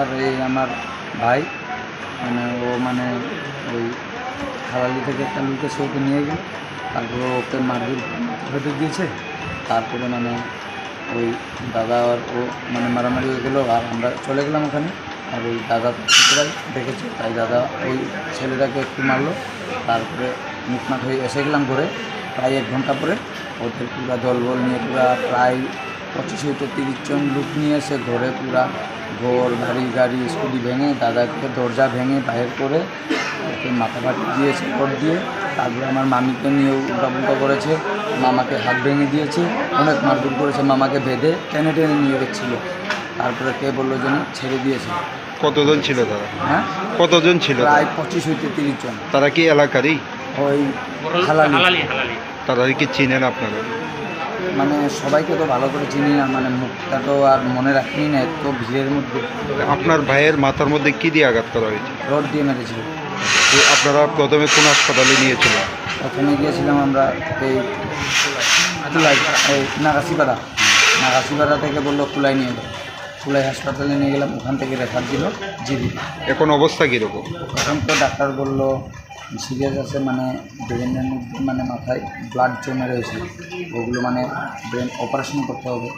আর এই আমার ভাই মানে ও মানে ওই হালালি থেকে একটা লোক এসে ওকে নিয়ে গেল। তারপরে ওকে মারধর ফেটে দিয়েছে। তারপরে মানে ওই দাদা আর ও মানে মারামারি হয়ে গেলো আর আমরা চলে গেলাম ওখানে। আর ওই দাদা সবাই দেখেছে, তাই দাদা ওই ছেলেটাকে একটু মারলো। তারপরে মুখনাথ হয়ে এসে গেলাম ঘরে। প্রায় এক ঘণ্টা পরে ওদের পুরা দল বল নিয়ে পুরা প্রায় পঁচিশ হইতে তিরিশ জন লোক নিয়ে এসে ঘরে পুরা ঘর গাড়ি গাড়ি স্কুটি ভেঙে দাদাকে দরজা ভেঙে বাইর করে ওকে মাথা ফাটি দিয়েছে ঘর দিয়ে তারপরে আমার মামিকে নিয়ে উল্টাপুল্টা করেছে। মামাকে হাত ভেঙে দিয়েছে অনেক মারধর করেছে মামাকে বেঁধে টেনে টেনে নিয়ে গেছিল। তারপরে কে বলল যেন ছেড়ে দিয়েছে। কতজন ছিল তারা? হ্যাঁ? কতজন ছিল? প্রায় পঁচিশ হইতে তিরিশ জন। তারা কি এলাকারই? ওই হালালি তারা কি চিনেন আপনারা? মানে সবাইকে তো ভালো করে চিনি না মানে মুখটা তো আর মনে রাখিনি না এত ভিড়ের মধ্যে। আপনার ভাইয়ের মাথার মধ্যে কি দিয়ে আঘাত করা হয়েছে? রড দিয়ে মেরেছিল। তো আপনারা প্রথমে কোন হাসপাতালে নিয়েছিলেন? ওখানে গিয়েছিলাম আমরা এই কুলাই এই নাগাসিপাড়া নাগাসিপাড়া থেকে বলল কুলাই নিয়ে যাও। কুলাই হাসপাতালে নিয়ে গেলাম ওখান থেকে রেফার দিল জিবি এখন অবস্থা কীরকম? তখন তো ডাক্তার বলল সিরিয়াস আছে মানে ব্রেনের মানে মাথায় ব্লাড জমে রয়েছে ওগুলো মানে ব্রেন অপারেশন করতে হবে।